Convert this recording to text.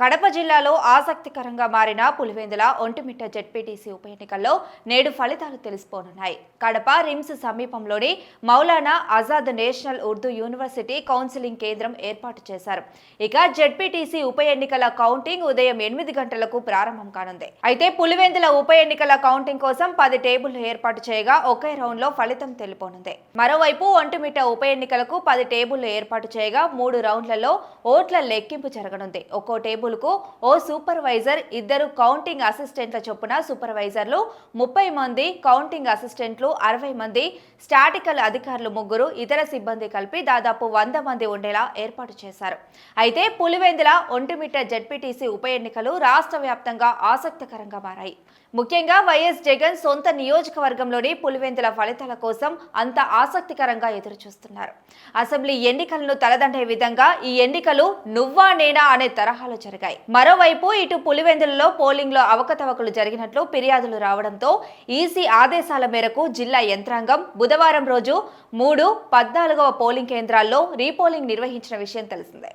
కడప జిల్లాలో ఆసక్తికరంగా మారిన పులివెందుల ఒంటిమిట్ట జెడ్పీటీసీ ఉప ఎన్నికల్లో నేడు ఫలితాలు తెలిసిపోనున్నాయి. కడప రిమ్స్ సమీపంలోని Maulana Azad national Urdu university counselling కేంద్రం ఏర్పాటు చేశారు. ఇక జెడ్పీటీసీ ఉప ఎన్నికల కౌంటింగ్ ఉదయం ఎనిమిది గంటలకు ప్రారంభం కానుంది. అయితే పులివెందుల ఉప ఎన్నికల కౌంటింగ్ కోసం పది టేబుల్లు ఏర్పాటు చేయగా ఒకే రౌండ్లో ఫలితం తెలిపోనుంది. మరోవైపు ఒంటిమిట్ట ఉప ఎన్నికలకు పది టేబుల్లు ఏర్పాటు చేయగా మూడు రౌండ్లలో ఓట్ల లెక్కింపు జరగనుంది. ఒక్కో టేబుల్ స్కూల్కు ఓ సూపర్వైజర్ ఇద్దరు కౌంటింగ్ అసిస్టెంట్ల చొప్పున సూపర్వైజర్లు ముప్పై మంది కౌంటింగ్ అసిస్టెంట్లు అరవై మంది స్టాటికల్ అధికారులు ముగ్గురు ఇతర సిబ్బంది కలిపి దాదాపు వంద మంది ఉండేలా ఏర్పాటు చేశారు. అయితే పులివెందుల ఒంటిమిట్ట జడ్పీటీసీ ఉప ఎన్నికలు రాష్ట్ర వ్యాప్తంగా ఆసక్తికరంగా మారాయి. ముఖ్యంగా వైఎస్ జగన్ సొంత నియోజకవర్గంలోని పులివెందుల ఫలితాల కోసం అంత ఆసక్తికరంగా ఎదురుచూస్తున్నారు. అసెంబ్లీ ఎన్నికలను తలదండే విధంగా ఈ ఎన్నికలు నువ్వా నేనా అనే తరహాలో జరిగాయి. మరోవైపు ఇటు పులివెందులలో పోలింగ్లో అవకతవకలు జరిగినట్లు ఫిర్యాదులు రావడంతో ఈసీ ఆదేశాల మేరకు జిల్లా యంత్రాంగం బుధవారం రోజు మూడు పద్నాలుగవ పోలింగ్ కేంద్రాల్లో రీపోలింగ్ నిర్వహించిన విషయం తెలిసిందే.